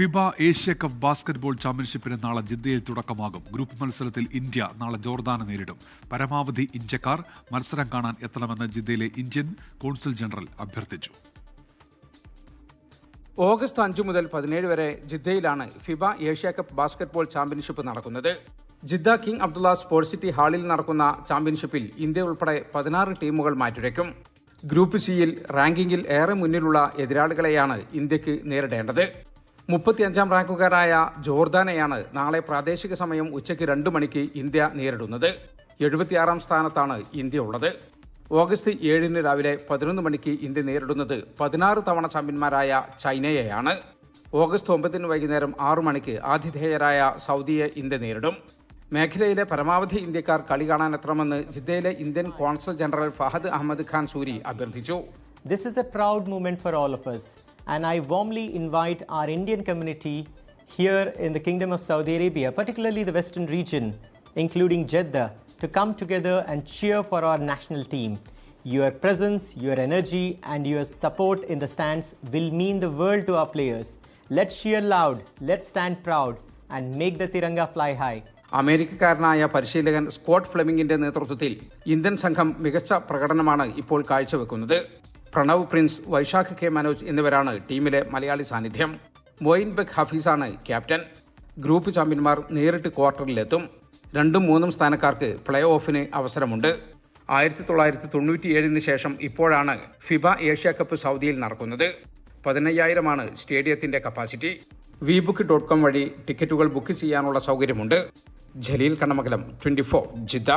ഫിബ Asia cup basketball ചാമ്പ്യൻഷിപ്പിന് നാളെ ജിദ്ദയിൽ തുടക്കമാകും. ഗ്രൂപ്പ് മത്സരത്തിൽ ഇന്ത്യ നാളെ ജോർദാനെ നേരിടും. പരമാവധി ഇന്ത്യക്കാർ മത്സരം കാണാൻ എത്തണമെന്ന് ജിദ്ദയിലെ ഇന്ത്യൻ കോൺസുൽ ജനറൽ അഭ്യർത്ഥിച്ചു. ഓഗസ്റ്റ് അഞ്ച് മുതൽ പതിനേഴ് വരെ ജിദ്ദയിലാണ് FIBA Asia cup basketball championship നടക്കുന്നത്. Jeddah King Abdullah sports city ഹാളിൽ നടക്കുന്ന ചാമ്പ്യൻഷിപ്പിൽ ഇന്ത്യ ഉൾപ്പെടെ പതിനാറ് ടീമുകൾ മാറ്റുരയ്ക്കും. ഗ്രൂപ്പ് സിയിൽ റാങ്കിങ്ങിൽ ഏറെ മുന്നിലുള്ള എതിരാളികളെയാണ് ഇന്ത്യയ്ക്ക് നേരിടേണ്ടത്. മുപ്പത്തിയഞ്ചാം റാങ്കുകാരായ ജോർദാനെയാണ് നാളെ പ്രാദേശിക സമയം ഉച്ചയ്ക്ക് രണ്ട് മണിക്ക് ഇന്ത്യ നേരിടുന്നത്. എഴുപത്തിയാറാം സ്ഥാനത്താണ് ഇന്ത്യ ഉള്ളത്. ഓഗസ്റ്റ് ഏഴിന് രാവിലെ പതിനൊന്ന് മണിക്ക് ഇന്ത്യ നേരിടുന്നത് പതിനാറ് തവണ ചാമ്പ്യന്മാരായ ചൈനയെയാണ്. ഓഗസ്റ്റ് ഒമ്പതിന് വൈകുന്നേരം ആറു മണിക്ക് ആതിഥേയരായ സൗദിയെ ഇന്ത്യ നേരിടും. മേഖലയിലെ പരമാവധി ഇന്ത്യക്കാർ കളി കാണാനെത്തണമെന്ന് ജിദ്ദയിലെ Indian consul general Fahad Ahmed Khan Suri അഭ്യർത്ഥിച്ചു. This is a proud moment for all of us, and I warmly invite our Indian community here in the Kingdom of Saudi Arabia, particularly the Western region, including Jeddah, to come together and cheer for our national team. Your presence, your energy, and your support in the stands will mean the world to our players. Let's cheer loud, let's stand proud, and make the Tiranga fly high. അമേരിക്കക്കാരനായ പരിശീലകൻ Scott ഫ്ലെമിംഗിന്റെ നേതൃത്വത്തിൽ Indian സംഘം മികച്ച പ്രകടനമാണ് ഇപ്പോൾ കാഴ്ചവെക്കുന്നത് Pranav Prince Vaishakh K. Manoj എന്നിവരാണ് ടീമിലെ മലയാളി സാന്നിധ്യം. മൊയിൻ ബെഗ് ഹഫീസാണ് ക്യാപ്റ്റൻ. ഗ്രൂപ്പ് ചാമ്പ്യന്മാർ നേരിട്ട് ക്വാർട്ടറിലെത്തും. രണ്ടും മൂന്നും സ്ഥാനക്കാർക്ക് പ്ലേ ഓഫിന് അവസരമുണ്ട്. ആയിരത്തി തൊള്ളായിരത്തി തൊണ്ണൂറ്റിയേഴിന് ശേഷം ഇപ്പോഴാണ് ഫിബ ഏഷ്യ കപ്പ് സൗദിയിൽ നടക്കുന്നത്. പതിനയ്യായിരമാണ് സ്റ്റേഡിയത്തിന്റെ capacity. Webook dot com വഴി ടിക്കറ്റുകൾ ബുക്ക് ചെയ്യാനുള്ള സൗകര്യമുണ്ട്. Jaleel Kannamangalam twenty four Jeddah.